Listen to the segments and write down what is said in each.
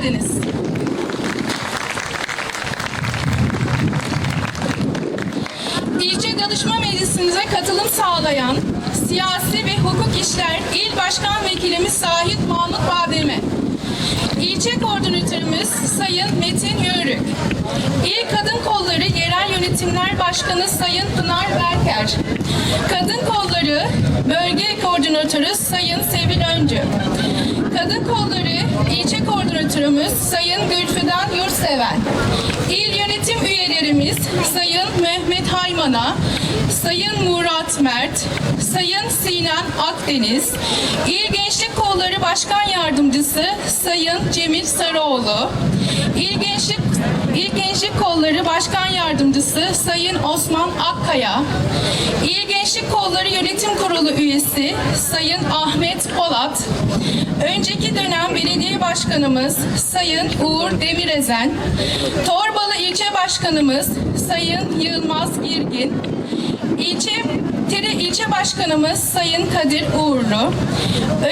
hoş geldiniz. İlçe Danışma Meclisimize katılım sağlayan Siyasi ve Hukuk İşler İl Başkan Vekilimiz Sahit Mahmut Badem'e, İlçe Koordinatörümüz Sayın Metin Yörük, İl Kadın Kolları Yerel Yönetimler Başkanı Sayın Pınar Berker, Kadın Kolları Bölge Koordinatörü Sayın Sevil Öncü, Koordinatörümüz Sayın Gülfüdan Yurtseven, İl Yönetim Üyelerimiz Sayın Mehmet Hayman'a, Sayın Murat Mert, Sayın Sinem Akdeniz, İl Gençlik Kolları Başkan Yardımcısı Sayın Cemil Sarıoğlu, İl Gençlik İl Gençlik Kolları Başkan Yardımcısı Sayın Osman Akkaya, İl Gençlik Kolları Yönetim Kurulu üyesi Sayın Ahmet Polat, önceki dönem belediye başkanımız Sayın Uğur Demirezen, Torbalı İlçe Başkanımız Sayın Yılmaz Girgin, İlçe Tere İlçe Başkanımız Sayın Kadir Uğurlu,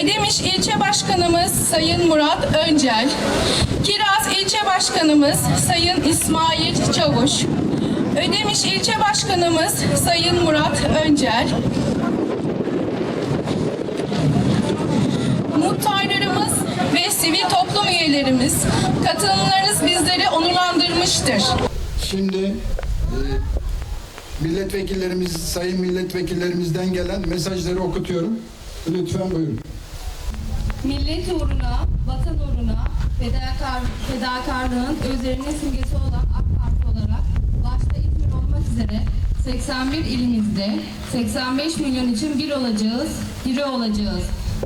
Ödemiş İlçe Başkanımız Sayın Murat Öncel, Kiraz Başkanımız Sayın İsmail Çavuş, Ödemiş İlçe Başkanımız Sayın Murat Öncel, muhtarlarımız ve sivil toplum üyelerimiz katılımlarınız bizleri onurlandırmıştır. Şimdi e, milletvekillerimiz, sayın milletvekillerimizden gelen mesajları okutuyorum. Lütfen buyurun. Millet uğruna, vatan uğruna fedakar, fedakarlığın özlerinin simgesi olan AK Parti olarak başta İzmir olmak üzere 81 ilimizde 85 milyon için bir olacağız, biri olacağız.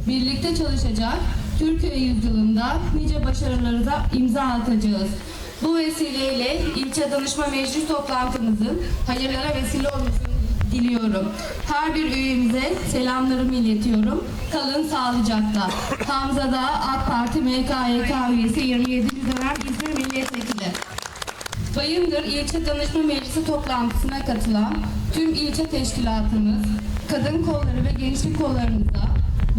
Birlikte çalışacak, Türkiye yüzyılında nice başarıları da imza atacağız. Bu vesileyle ilçe danışma meclis toplantımızın hayırlara vesile olmasını diliyorum. Her bir üyemize selamlarımı iletiyorum. Kalın sağlıcakla. Hamza Dağ AK Parti MKYK üyesi 27. dönem İzmir Milletvekili. Bayındır İlçe Danışma Meclisi toplantısına katılan tüm ilçe teşkilatımız, kadın kolları ve gençlik kollarımıza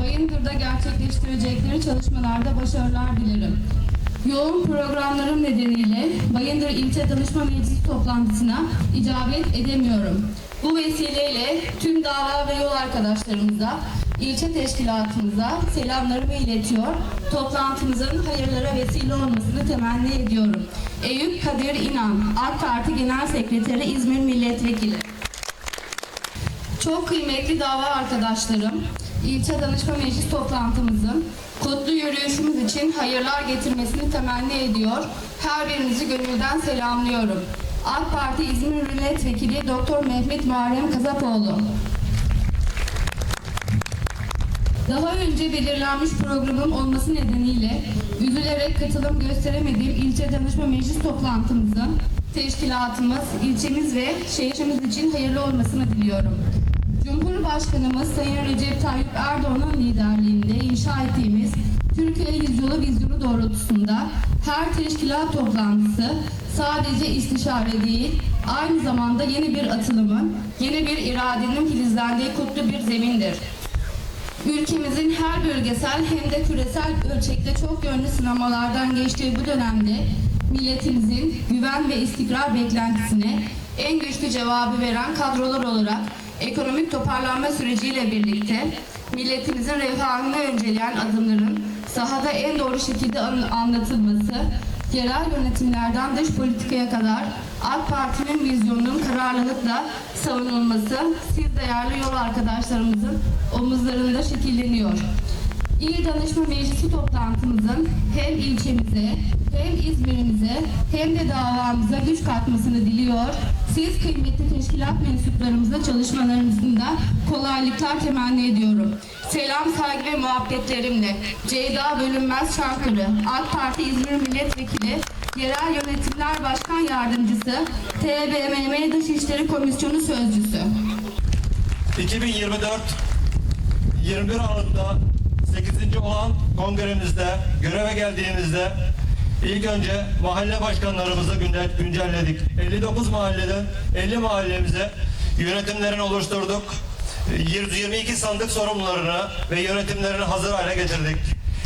Bayındır'da gerçekleştirecekleri çalışmalarda başarılar dilerim. Yoğun programlarım nedeniyle Bayındır İlçe Danışma Meclisi toplantısına icabet edemiyorum. Bu vesileyle tüm dava ve yol arkadaşlarımıza, ilçe teşkilatımıza selamlarımı iletiyor. Toplantımızın hayırlara vesile olmasını temenni ediyorum. Eyüp Kadir İnan, AK Parti Genel Sekreteri İzmir Milletvekili. Çok kıymetli dava arkadaşlarım, ilçe danışma meclis toplantımızın kutlu yürüyüşümüz için hayırlar getirmesini temenni ediyor. Her birinizi gönülden selamlıyorum. AK Parti İzmir Milletvekili Doktor Mehmet Muharrem Kazapoğlu. Daha önce belirlenmiş programım olması nedeniyle üzülerek katılım gösteremediğim ilçe danışma meclis toplantımızın teşkilatımız, ilçemiz ve şehrimiz için hayırlı olmasını diliyorum. Cumhurbaşkanımız Sayın Recep Tayyip Erdoğan'ın liderliğinde inşa ettiğimiz Türkiye Yüzyılı vizyonu doğrultusunda her teşkilat toplantısı sadece istişare değil, aynı zamanda yeni bir atılımın, yeni bir iradenin filizlendiği kutlu bir zemindir. Ülkemizin her bölgesel hem de küresel ölçekte çok yönlü sınamalardan geçtiği bu dönemde milletimizin güven ve istikrar beklentisine en güçlü cevabı veren kadrolar olarak ekonomik toparlanma süreciyle birlikte milletimizin refahını önceleyen adımların sahada en doğru şekilde an- anlatılması, yerel yönetimlerden dış politikaya kadar AK Parti'nin vizyonunun kararlılıkla savunulması siz değerli yol arkadaşlarımızın omuzlarında şekilleniyor. İl Danışma Meclisi toplantımızın hem ilçemize hem İzmir'imize hem de davamıza güç katmasını diliyor. Siz kıymetli teşkilat mensuplarımızla çalışmalarınızda kolaylıklar temenni ediyorum. Selam, saygı ve muhabbetlerimle Ceyda Bölünmez Çankırı, AK Parti İzmir Milletvekili, Yerel Yönetimler Başkan Yardımcısı, TBMM Dışişleri Komisyonu Sözcüsü. 2024 21 Aralık'ta 8. olan kongremizde göreve geldiğimizde ilk önce mahalle başkanlarımızı günde- güncelledik. 59 mahalleden 50 mahallemize yönetimlerini oluşturduk. 122 sandık sorumlularını ve yönetimlerini hazır hale getirdik.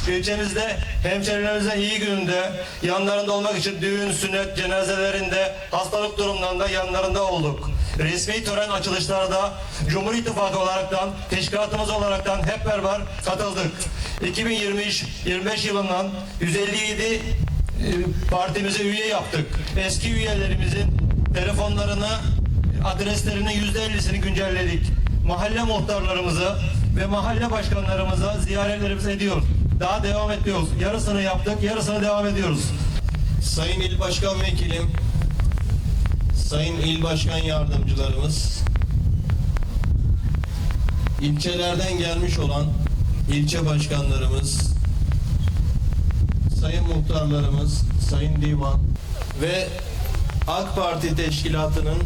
ilçemizde hemşerilerimize iyi gününde yanlarında olmak için düğün, sünnet, cenazelerinde, hastalık durumlarında yanlarında olduk. Resmi tören açılışlarda Cumhur İttifakı olaraktan, teşkilatımız olaraktan hep beraber katıldık. 2023-25 yılından 157 e, partimize üye yaptık. Eski üyelerimizin telefonlarını, adreslerinin yüzde ellisini güncelledik. Mahalle muhtarlarımızı ve mahalle başkanlarımıza ziyaretlerimizi ediyoruz. Daha devam ediyoruz. Yarısını yaptık, yarısını devam ediyoruz. Sayın İl Başkan Vekilim, Sayın İl Başkan Yardımcılarımız, ilçelerden gelmiş olan ilçe başkanlarımız, sayın muhtarlarımız, sayın divan ve AK Parti Teşkilatı'nın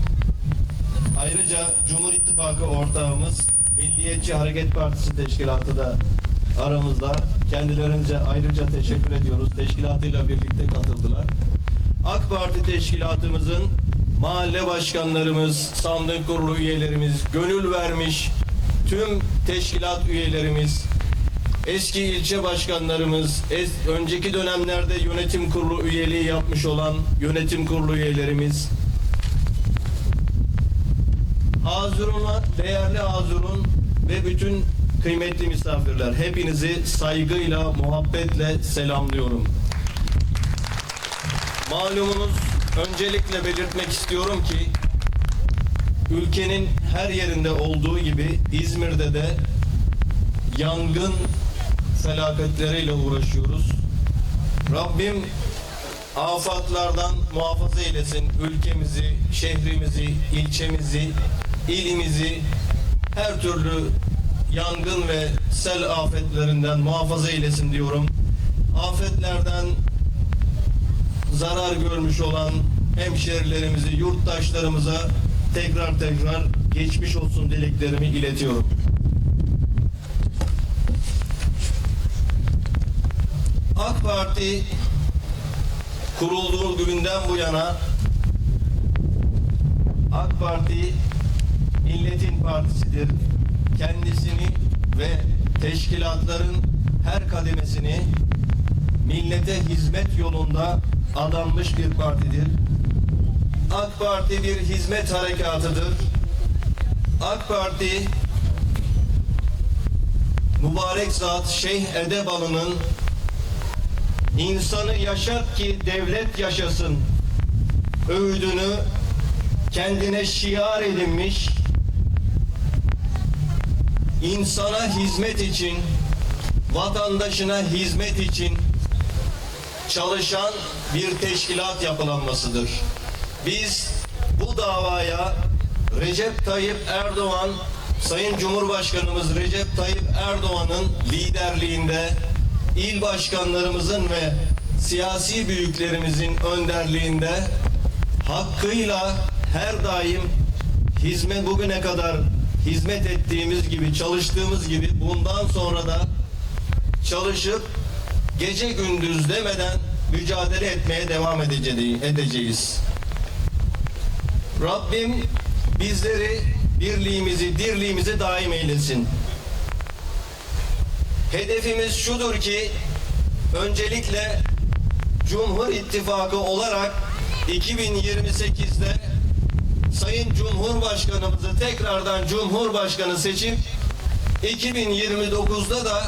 ayrıca Cumhur İttifakı ortağımız Milliyetçi Hareket Partisi Teşkilatı da aramızda. Kendilerinize ayrıca teşekkür ediyoruz. Teşkilatıyla birlikte katıldılar. AK Parti Teşkilatımızın mahalle başkanlarımız, sandık kurulu üyelerimiz, gönül vermiş tüm teşkilat üyelerimiz, eski ilçe başkanlarımız, es- önceki dönemlerde yönetim kurulu üyeliği yapmış olan yönetim kurulu üyelerimiz, Hazurun'a, değerli Hazurun ve bütün kıymetli misafirler, hepinizi saygıyla, muhabbetle selamlıyorum. Malumunuz öncelikle belirtmek istiyorum ki ülkenin her yerinde olduğu gibi İzmir'de de yangın felaketleriyle uğraşıyoruz. Rabbim afatlardan muhafaza eylesin ülkemizi, şehrimizi, ilçemizi, ilimizi her türlü yangın ve sel afetlerinden muhafaza eylesin diyorum. Afetlerden zarar görmüş olan hemşerilerimizi, yurttaşlarımıza tekrar tekrar geçmiş olsun dileklerimi iletiyorum. AK Parti kurulduğu günden bu yana AK Parti milletin partisidir. Kendisini ve teşkilatların her kademesini millete hizmet yolunda adanmış bir partidir. AK Parti bir hizmet harekatıdır. AK Parti mübarek zat Şeyh Edebalı'nın insanı yaşat ki devlet yaşasın öğüdünü kendine şiar edinmiş insana hizmet için vatandaşına hizmet için çalışan bir teşkilat yapılanmasıdır. Biz bu davaya Recep Tayyip Erdoğan Sayın Cumhurbaşkanımız Recep Tayyip Erdoğan'ın liderliğinde il başkanlarımızın ve siyasi büyüklerimizin önderliğinde hakkıyla her daim hizmet bugüne kadar hizmet ettiğimiz gibi çalıştığımız gibi bundan sonra da çalışıp gece gündüz demeden mücadele etmeye devam edece- edeceğiz. Rabbim bizleri birliğimizi, dirliğimizi daim eylesin. Hedefimiz şudur ki öncelikle Cumhur İttifakı olarak 2028'de Sayın Cumhurbaşkanımızı tekrardan Cumhurbaşkanı seçip 2029'da da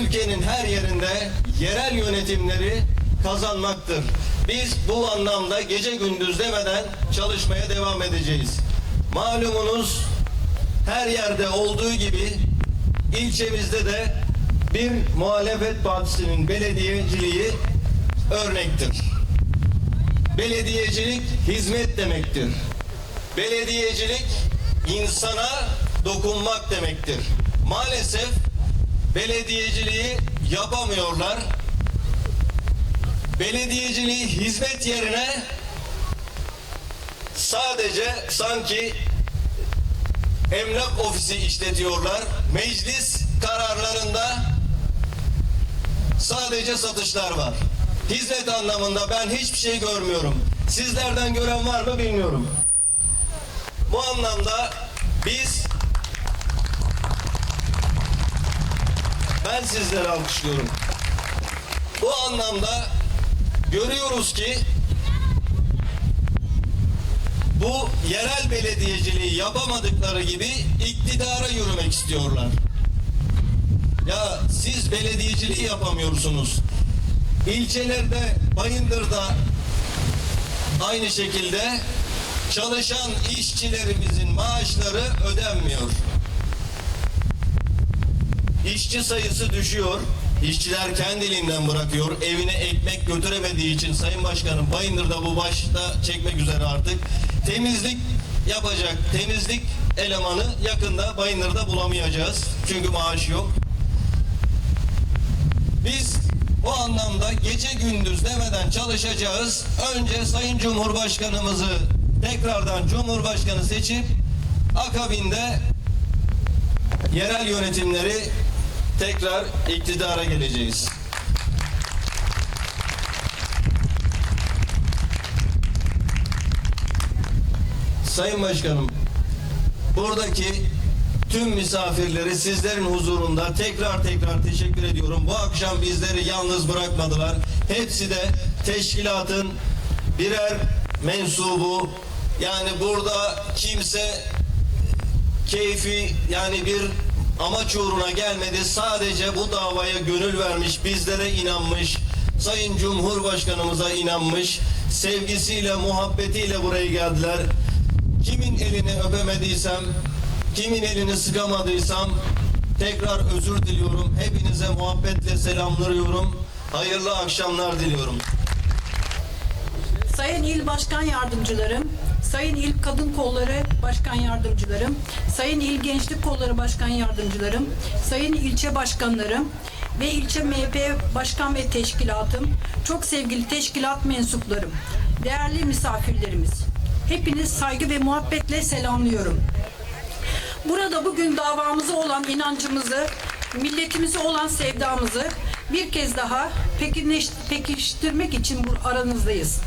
ülkenin her yerinde yerel yönetimleri kazanmaktır. Biz bu anlamda gece gündüz demeden çalışmaya devam edeceğiz. Malumunuz her yerde olduğu gibi ilçemizde de bir muhalefet partisinin belediyeciliği örnektir. Belediyecilik hizmet demektir. Belediyecilik insana dokunmak demektir. Maalesef belediyeciliği yapamıyorlar. Belediyeciliği hizmet yerine sadece sanki emlak ofisi işletiyorlar. Meclis kararlarında sadece satışlar var. Hizmet anlamında ben hiçbir şey görmüyorum. Sizlerden gören var mı bilmiyorum. Bu anlamda biz ben sizleri alkışlıyorum. Bu anlamda görüyoruz ki bu yerel belediyeciliği yapamadıkları gibi iktidara yürümek istiyorlar. Ya siz belediyeciliği yapamıyorsunuz. İlçelerde, Bayındır'da aynı şekilde çalışan işçilerimizin maaşları ödenmiyor. İşçi sayısı düşüyor. İşçiler kendiliğinden bırakıyor. Evine ekmek götüremediği için Sayın Başkanım Bayındır'da bu başta çekmek üzere artık. Temizlik yapacak temizlik elemanı yakında Bayındır'da bulamayacağız. Çünkü maaş yok. Biz bu anlamda gece gündüz demeden çalışacağız. Önce Sayın Cumhurbaşkanımızı tekrardan Cumhurbaşkanı seçip akabinde yerel yönetimleri tekrar iktidara geleceğiz. Sayın Başkanım, buradaki tüm misafirleri sizlerin huzurunda tekrar tekrar teşekkür ediyorum. Bu akşam bizleri yalnız bırakmadılar. Hepsi de teşkilatın birer mensubu. Yani burada kimse keyfi yani bir amaç uğruna gelmedi. Sadece bu davaya gönül vermiş, bizlere inanmış, Sayın Cumhurbaşkanımıza inanmış, sevgisiyle, muhabbetiyle buraya geldiler. Kimin elini öpemediysem, kimin elini sıkamadıysam tekrar özür diliyorum. Hepinize muhabbetle selamlıyorum. Hayırlı akşamlar diliyorum. Sayın İl Başkan Yardımcılarım, Sayın İl Kadın Kolları Başkan Yardımcılarım, Sayın İl Gençlik Kolları Başkan Yardımcılarım, Sayın İlçe Başkanlarım ve İlçe MHP Başkan ve Teşkilatım, çok sevgili teşkilat mensuplarım, değerli misafirlerimiz, hepiniz saygı ve muhabbetle selamlıyorum. Burada bugün davamıza olan inancımızı, milletimize olan sevdamızı bir kez daha pekiştirmek için aranızdayız.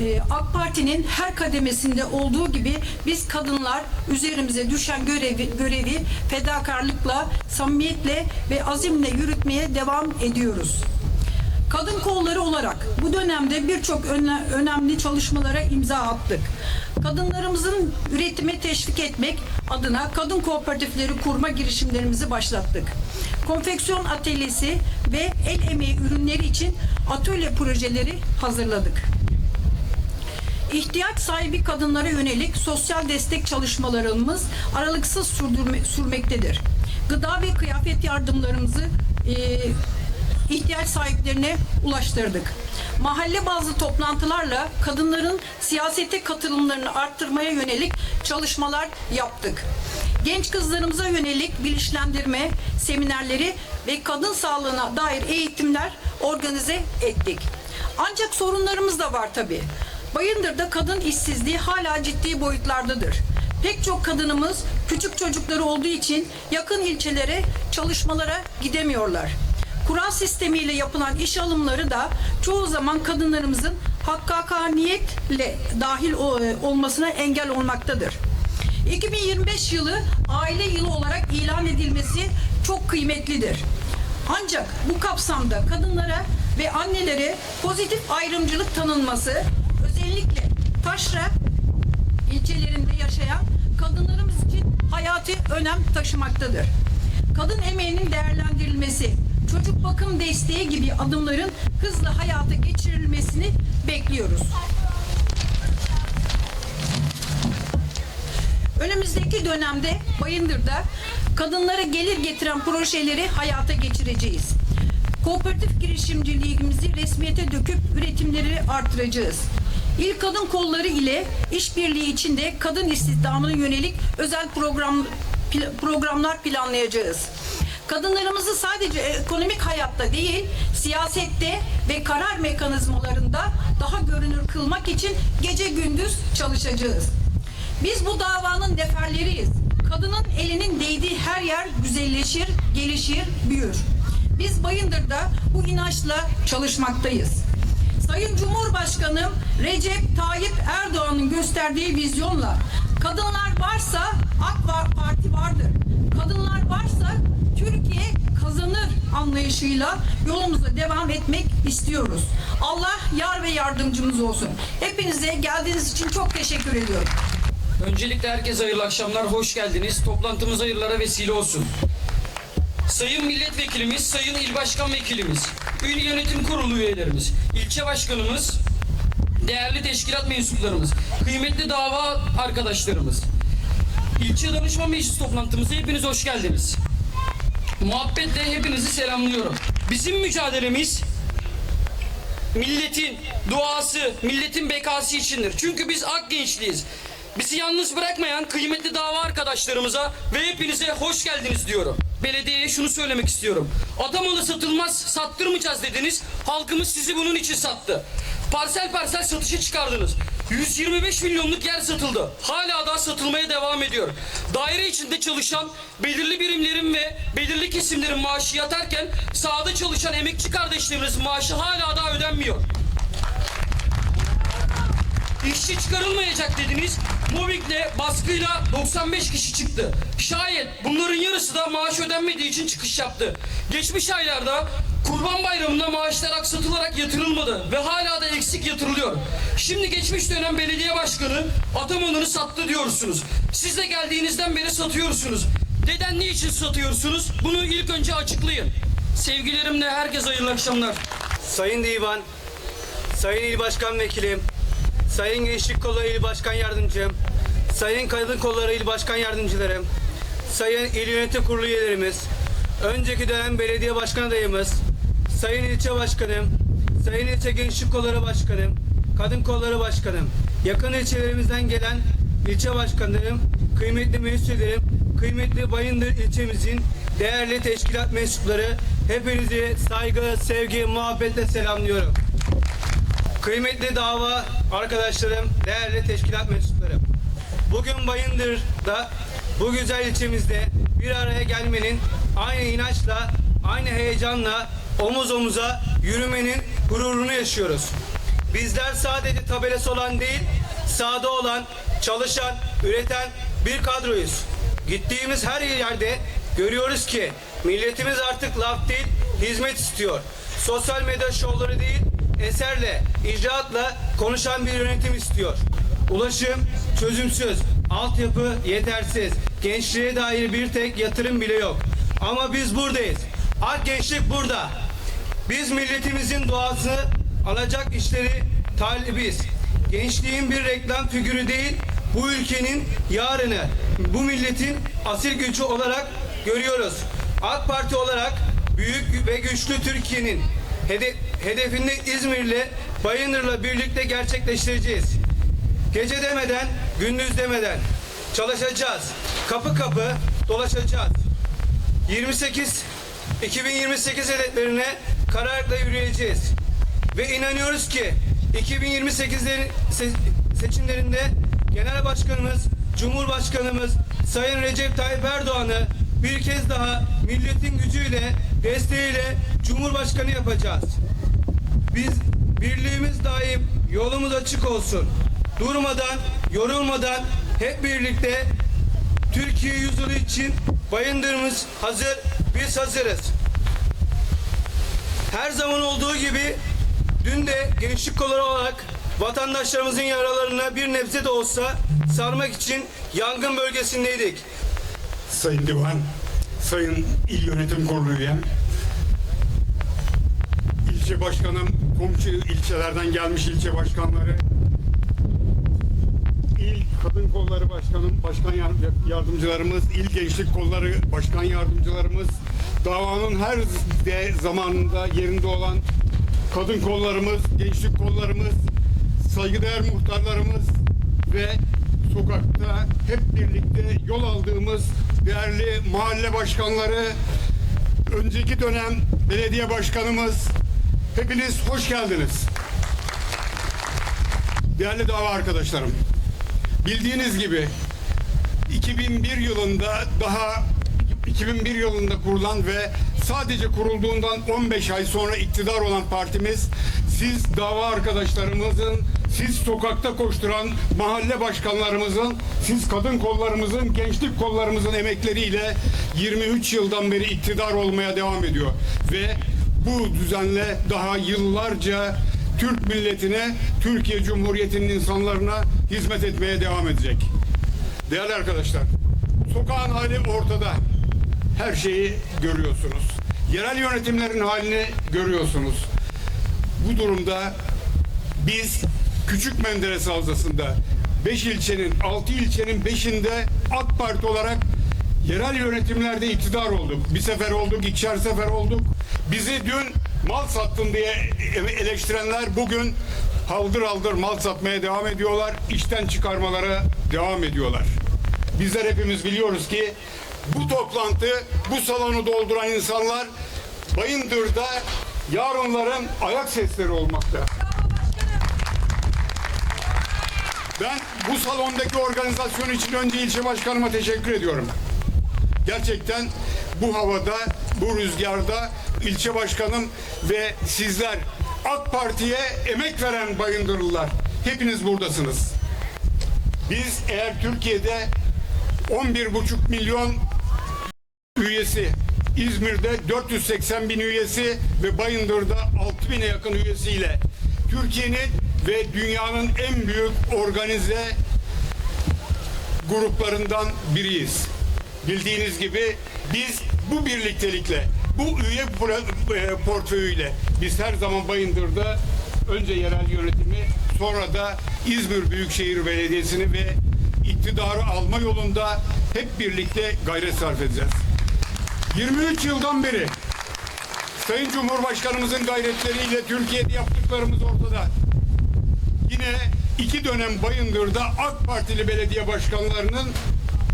Ee, AK Parti'nin her kademesinde olduğu gibi biz kadınlar üzerimize düşen görevi, görevi fedakarlıkla, samimiyetle ve azimle yürütmeye devam ediyoruz. Kadın kolları olarak bu dönemde birçok öne- önemli çalışmalara imza attık. Kadınlarımızın üretime teşvik etmek adına kadın kooperatifleri kurma girişimlerimizi başlattık. Konfeksiyon atölyesi ve el emeği ürünleri için atölye projeleri hazırladık. İhtiyaç sahibi kadınlara yönelik sosyal destek çalışmalarımız aralıksız sürdürme, sürmektedir. Gıda ve kıyafet yardımlarımızı e, ihtiyaç sahiplerine ulaştırdık. Mahalle bazlı toplantılarla kadınların siyasete katılımlarını arttırmaya yönelik çalışmalar yaptık. Genç kızlarımıza yönelik bilinçlendirme seminerleri ve kadın sağlığına dair eğitimler organize ettik. Ancak sorunlarımız da var tabii. Bayındır'da kadın işsizliği hala ciddi boyutlardadır. Pek çok kadınımız küçük çocukları olduğu için yakın ilçelere çalışmalara gidemiyorlar. Kura sistemiyle yapılan iş alımları da çoğu zaman kadınlarımızın hakkaniyetle dahil e, olmasına engel olmaktadır. 2025 yılı aile yılı olarak ilan edilmesi çok kıymetlidir. Ancak bu kapsamda kadınlara ve annelere pozitif ayrımcılık tanınması özellikle taşra ilçelerinde yaşayan kadınlarımız için hayati önem taşımaktadır. Kadın emeğinin değerlendirilmesi, çocuk bakım desteği gibi adımların hızla hayata geçirilmesini bekliyoruz. Önümüzdeki dönemde Bayındır'da kadınlara gelir getiren projeleri hayata geçireceğiz. Kooperatif girişimciliğimizi resmiyete döküp üretimleri artıracağız. İl kadın kolları ile işbirliği içinde kadın istihdamına yönelik özel program programlar planlayacağız. Kadınlarımızı sadece ekonomik hayatta değil, siyasette ve karar mekanizmalarında daha görünür kılmak için gece gündüz çalışacağız. Biz bu davanın neferleriyiz. Kadının elinin değdiği her yer güzelleşir, gelişir, büyür. Biz Bayındır'da bu inançla çalışmaktayız. Sayın Cumhurbaşkanım Recep Tayyip Erdoğan'ın gösterdiği vizyonla kadınlar varsa AK Parti vardır. Kadınlar varsa Türkiye kazanır anlayışıyla yolumuza devam etmek istiyoruz. Allah yar ve yardımcımız olsun. Hepinize geldiğiniz için çok teşekkür ediyorum. Öncelikle herkese hayırlı akşamlar, hoş geldiniz. Toplantımız hayırlara vesile olsun. Sayın Milletvekilimiz, Sayın İl Başkan Vekilimiz, İl Yönetim Kurulu üyelerimiz, ilçe başkanımız, değerli teşkilat mensuplarımız, kıymetli dava arkadaşlarımız, ilçe danışma meclis toplantımıza hepiniz hoş geldiniz. Muhabbetle hepinizi selamlıyorum. Bizim mücadelemiz milletin duası, milletin bekası içindir. Çünkü biz ak gençliyiz. Bizi yalnız bırakmayan kıymetli dava arkadaşlarımıza ve hepinize hoş geldiniz diyorum. Belediyeye şunu söylemek istiyorum. Adamalı satılmaz, sattırmayacağız dediniz. Halkımız sizi bunun için sattı. Parsel parsel satışa çıkardınız. 125 milyonluk yer satıldı. Hala daha satılmaya devam ediyor. Daire içinde çalışan belirli birimlerin ve belirli kesimlerin maaşı yatarken sahada çalışan emekçi kardeşlerimizin maaşı hala daha ödenmiyor. İşçi çıkarılmayacak dediniz. Mobbingle, baskıyla 95 kişi çıktı. Şayet bunların yarısı da maaş ödenmediği için çıkış yaptı. Geçmiş aylarda Kurban Bayramı'nda maaşlar aksatılarak yatırılmadı ve hala da eksik yatırılıyor. Şimdi geçmiş dönem belediye başkanı Ataman'ını sattı diyorsunuz. Siz de geldiğinizden beri satıyorsunuz. Neden niçin satıyorsunuz? Bunu ilk önce açıklayın. Sevgilerimle herkese hayırlı akşamlar. Sayın Divan, Sayın İl Başkan Vekilim, Sayın Gençlik Kolları İl Başkan Yardımcım, Sayın Kadın Kolları İl Başkan Yardımcılarım, Sayın İl Yönetim Kurulu üyelerimiz, önceki dönem belediye başkan adayımız, Sayın İlçe Başkanım, Sayın İlçe Gençlik Kolları Başkanım, Kadın Kolları Başkanım, yakın ilçelerimizden gelen ilçe başkanlarım, kıymetli meclislerim, kıymetli Bayındır ilçemizin değerli teşkilat mensupları, hepinizi saygı, sevgi, muhabbetle selamlıyorum. Kıymetli dava arkadaşlarım, değerli teşkilat mensuplarım. Bugün Bayındır'da, bu güzel ilçemizde bir araya gelmenin aynı inançla, aynı heyecanla omuz omuza yürümenin gururunu yaşıyoruz. Bizler sadece tabelası olan değil, sahada olan, çalışan, üreten bir kadroyuz. Gittiğimiz her yerde görüyoruz ki milletimiz artık laf değil, hizmet istiyor. Sosyal medya şovları değil, eserle, icraatla konuşan bir yönetim istiyor. Ulaşım çözümsüz, altyapı yetersiz, gençliğe dair bir tek yatırım bile yok. Ama biz buradayız. Ak gençlik burada. Biz milletimizin duasını alacak işleri talibiz. Gençliğin bir reklam figürü değil, bu ülkenin yarını, bu milletin asil gücü olarak görüyoruz. AK Parti olarak büyük ve güçlü Türkiye'nin hede- hedefini İzmir'le, Bayındır'la birlikte gerçekleştireceğiz. Gece demeden, gündüz demeden çalışacağız. Kapı kapı dolaşacağız. 28 2028 hedeflerine kararlılıkla yürüyeceğiz. Ve inanıyoruz ki 2028'lerin se- seçimlerinde Genel Başkanımız, Cumhurbaşkanımız Sayın Recep Tayyip Erdoğan'ı bir kez daha milletin gücüyle, desteğiyle Cumhurbaşkanı yapacağız. Biz birliğimiz daim yolumuz açık olsun. Durmadan, yorulmadan hep birlikte Türkiye yüzyılı için bayındırımız hazır, biz hazırız. Her zaman olduğu gibi dün de gençlik kolları olarak vatandaşlarımızın yaralarına bir nebze de olsa sarmak için yangın bölgesindeydik. Sayın Divan, Sayın İl Yönetim Kurulu üyem, ilçe başkanım, komşu ilçelerden gelmiş ilçe başkanları, Kadın Kolları Başkanım, Başkan Yar- Yardımcılarımız, İl Gençlik Kolları Başkan Yardımcılarımız, davanın her de zamanında yerinde olan kadın kollarımız, gençlik kollarımız, saygıdeğer muhtarlarımız ve sokakta hep birlikte yol aldığımız değerli mahalle başkanları, önceki dönem belediye başkanımız, hepiniz hoş geldiniz. Değerli dava arkadaşlarım, bildiğiniz gibi 2001 yılında daha 2001 yılında kurulan ve sadece kurulduğundan 15 ay sonra iktidar olan partimiz siz dava arkadaşlarımızın siz sokakta koşturan mahalle başkanlarımızın, siz kadın kollarımızın, gençlik kollarımızın emekleriyle 23 yıldan beri iktidar olmaya devam ediyor. Ve bu düzenle daha yıllarca Türk milletine, Türkiye Cumhuriyeti'nin insanlarına hizmet etmeye devam edecek. Değerli arkadaşlar, sokağın hali ortada. Her şeyi görüyorsunuz. Yerel yönetimlerin halini görüyorsunuz. Bu durumda biz Küçük Menderes Havzası'nda 5 ilçenin, 6 ilçenin 5'inde AK Parti olarak yerel yönetimlerde iktidar olduk. Bir sefer olduk, ikişer sefer olduk. Bizi dün mal sattın diye eleştirenler bugün haldır haldır mal satmaya devam ediyorlar. işten çıkarmalara devam ediyorlar. Bizler hepimiz biliyoruz ki bu toplantı, bu salonu dolduran insanlar Bayındır'da yarınların ayak sesleri olmakta. Ben bu salondaki organizasyon için önce ilçe başkanıma teşekkür ediyorum. Gerçekten bu havada, bu rüzgarda ilçe başkanım ve sizler AK Parti'ye emek veren Bayındırlılar hepiniz buradasınız. Biz eğer Türkiye'de 11,5 milyon üyesi, İzmir'de 480 bin üyesi ve Bayındır'da 6 bine yakın üyesiyle Türkiye'nin ve dünyanın en büyük organize gruplarından biriyiz. Bildiğiniz gibi biz bu birliktelikle, bu üye e, portföyüyle biz her zaman Bayındır'da önce yerel yönetimi sonra da İzmir Büyükşehir Belediyesi'ni ve iktidarı alma yolunda hep birlikte gayret sarf edeceğiz. 23 yıldan beri Sayın Cumhurbaşkanımızın gayretleriyle Türkiye'de yaptıklarımız ortada. Yine iki dönem Bayındır'da AK Partili belediye başkanlarının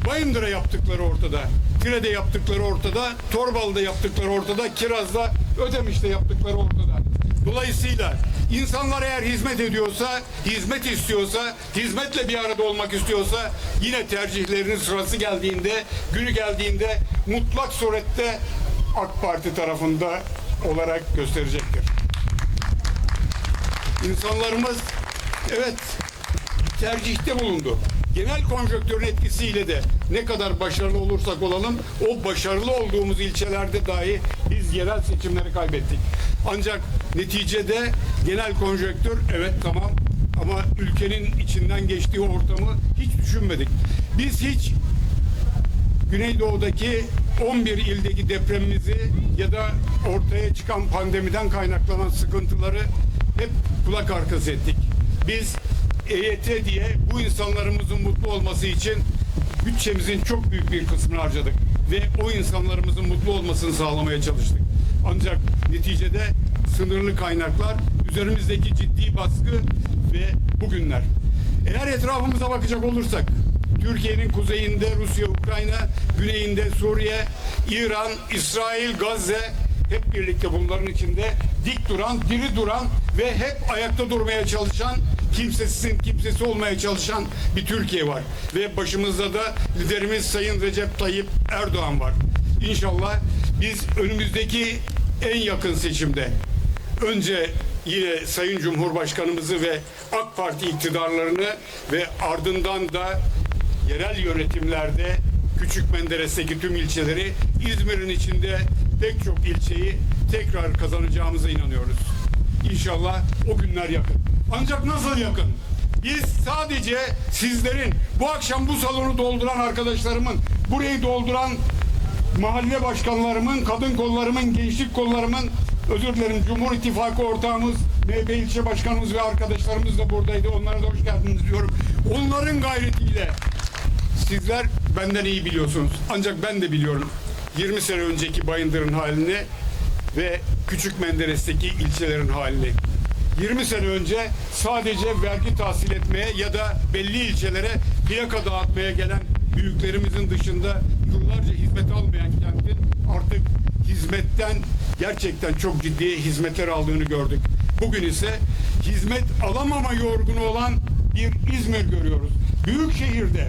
Bayındır'a yaptıkları ortada. Tire'de yaptıkları ortada, Torbalı'da yaptıkları ortada, Kiraz'da, Ödemiş'te yaptıkları ortada. Dolayısıyla insanlar eğer hizmet ediyorsa, hizmet istiyorsa, hizmetle bir arada olmak istiyorsa yine tercihlerinin sırası geldiğinde, günü geldiğinde mutlak surette AK Parti tarafında olarak gösterecektir. İnsanlarımız evet tercihte bulundu. Genel konjonktürün etkisiyle de ne kadar başarılı olursak olalım o başarılı olduğumuz ilçelerde dahi biz yerel seçimleri kaybettik. Ancak neticede genel konjonktür evet tamam ama ülkenin içinden geçtiği ortamı hiç düşünmedik. Biz hiç Güneydoğu'daki 11 ildeki depremimizi ya da ortaya çıkan pandemiden kaynaklanan sıkıntıları hep kulak arkası ettik. Biz EYT diye bu insanlarımızın mutlu olması için bütçemizin çok büyük bir kısmını harcadık ve o insanlarımızın mutlu olmasını sağlamaya çalıştık. Ancak neticede sınırlı kaynaklar, üzerimizdeki ciddi baskı ve bugünler. Eğer etrafımıza bakacak olursak Türkiye'nin kuzeyinde Rusya, Ukrayna, güneyinde Suriye, İran, İsrail, Gazze hep birlikte bunların içinde dik duran, diri duran ve hep ayakta durmaya çalışan, kimsesizin kimsesi olmaya çalışan bir Türkiye var. Ve başımızda da liderimiz Sayın Recep Tayyip Erdoğan var. İnşallah biz önümüzdeki en yakın seçimde önce yine Sayın Cumhurbaşkanımızı ve AK Parti iktidarlarını ve ardından da yerel yönetimlerde Küçük Menderes'teki tüm ilçeleri İzmir'in içinde pek çok ilçeyi tekrar kazanacağımıza inanıyoruz. İnşallah o günler yakın. Ancak nasıl yakın? Biz sadece sizlerin bu akşam bu salonu dolduran arkadaşlarımın, burayı dolduran mahalle başkanlarımın, kadın kollarımın, gençlik kollarımın, özür dilerim Cumhur İttifakı ortağımız, MHP ilçe başkanımız ve arkadaşlarımız da buradaydı. Onlara da hoş geldiniz diyorum. Onların gayretiyle sizler benden iyi biliyorsunuz. Ancak ben de biliyorum 20 sene önceki Bayındır'ın halini ve Küçük Menderes'teki ilçelerin halini. 20 sene önce sadece vergi tahsil etmeye ya da belli ilçelere plaka dağıtmaya gelen büyüklerimizin dışında yıllarca hizmet almayan kentin artık hizmetten gerçekten çok ciddi hizmetler aldığını gördük. Bugün ise hizmet alamama yorgunu olan bir İzmir görüyoruz. Büyük şehirde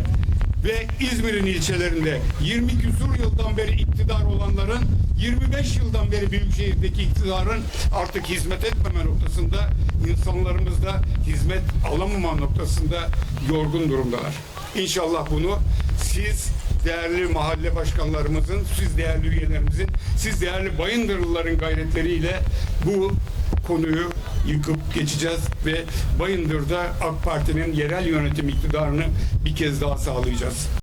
ve İzmir'in ilçelerinde 20 küsur yıldan beri iktidar olanların 25 yıldan beri Büyükşehir'deki iktidarın artık hizmet etmeme noktasında insanlarımız da hizmet alamama noktasında yorgun durumdalar. İnşallah bunu siz değerli mahalle başkanlarımızın, siz değerli üyelerimizin, siz değerli Bayındırlıların gayretleriyle bu konuyu yıkıp geçeceğiz ve Bayındır'da AK Parti'nin yerel yönetim iktidarını bir kez daha sağlayacağız.